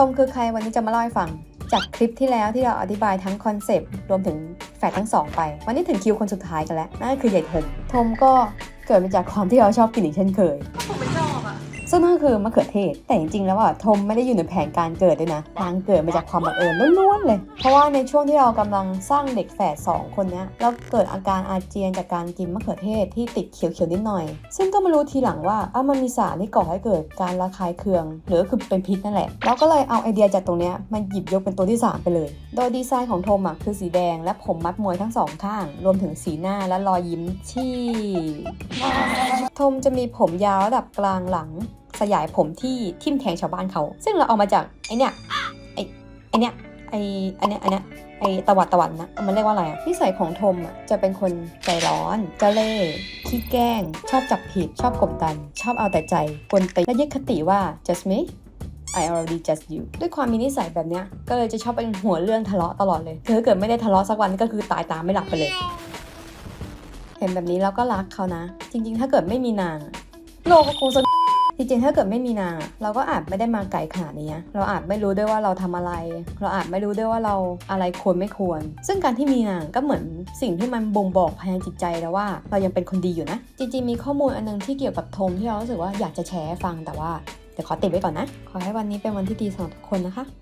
ทมคือใครวันนี้จะมาเล่าให้ฟัง จากคลิปที่แล้วที่เราอธิบายทั้งคอนเซปต์รวมถึงแฝดทั้งสองไป วันนี้ถึงคิวคนสุดท้ายกันแล้วนั่นคือใหญ่ทมทมก็เกิดมาจากความที่เราชอบกินอีกเช่นเคย ซึ่งนั่นคือมะเขือเทศ แต่จริงๆแล้วอะทมไม่ได้อยู่ในแผนการเกิดด้วยนะนางเกิดมาจากความบังเอิญล้วนๆเลย เพราะว่าในช่วงที่เรากำลังสร้างเด็กแฝดสองคนเนี้ยเราเกิดอาการอาเจียนจากการกินมะเขือเทศที่ติดเขียวๆนิดหน่อย ซึ่งก็มารู้ทีหลังว่าอ้าวมันมีสารที่ก่อให้เกิดการระคายเคือง หรือคือเป็นพิษนั่นแหละเราก็เลยเอาไอเดียจากตรงเนี้ยมาหยิบยกเป็นตัวที่สามไปเลย โดยดีไซน์ของโทมอะคือสีแดงและผมมัดมวยทั้งสองข้าง รวมถึงสีหน้าและรอยยิ้มที่ ทมจะมีผมยาวระดับกลางหลัง สยายผมที่ทิ่มแทงชาวบ้านเขา ซึ่งเราเอามาจากไอเนี้ยไอไอเนี้ยไอไอเนี้ยไอเนี้ยไอตะวัดตะวันนะ มันเรียกว่าอะไรอะนิสัยของทมอะจะเป็นคนใจร้อนเจ้าเล่ห์ขี้แกล้ง ชอบจับผิด ชอบกดดัน ชอบเอาแต่ใจกวนตีและยึดคติว่า just me I already just you ด้วยความมีนิสัยแบบเนี้ย ก็เลยจะชอบเป็นหัวเรื่องทะเลาะตลอดเลยคือถ้าเกิดไม่ได้ทะเลาะสักวันก็คือตายตามไม่หลับไปเลย เห็นแบบนี้เราก็รักเขานะ จริง ๆ ถ้าเกิดไม่มีนาง โลกก็คงสงบ จริงๆ ถ้าเกิดไม่มีนางเราก็อาจไม่ได้มาไกลขนาดนี้เราอาจไม่รู้ด้วยว่าเราทำอะไร เราอาจไม่รู้ด้วยว่าเราอะไรควรไม่ควร ซึ่งการที่มีนางก็เหมือนสิ่งที่มันบ่งบอกภายในจิตใจแล้วว่า เรายังเป็นคนดีอยู่นะ จริงๆ มีข้อมูลอันนึงที่เกี่ยวกับธมที่เรารู้สึกว่าอยากจะแชร์ฟังแต่ว่าเดี๋ยวขอติดไว้ก่อนนะ ขอให้วันนี้เป็นวันที่ดีสำหรับทุกคนนะคะ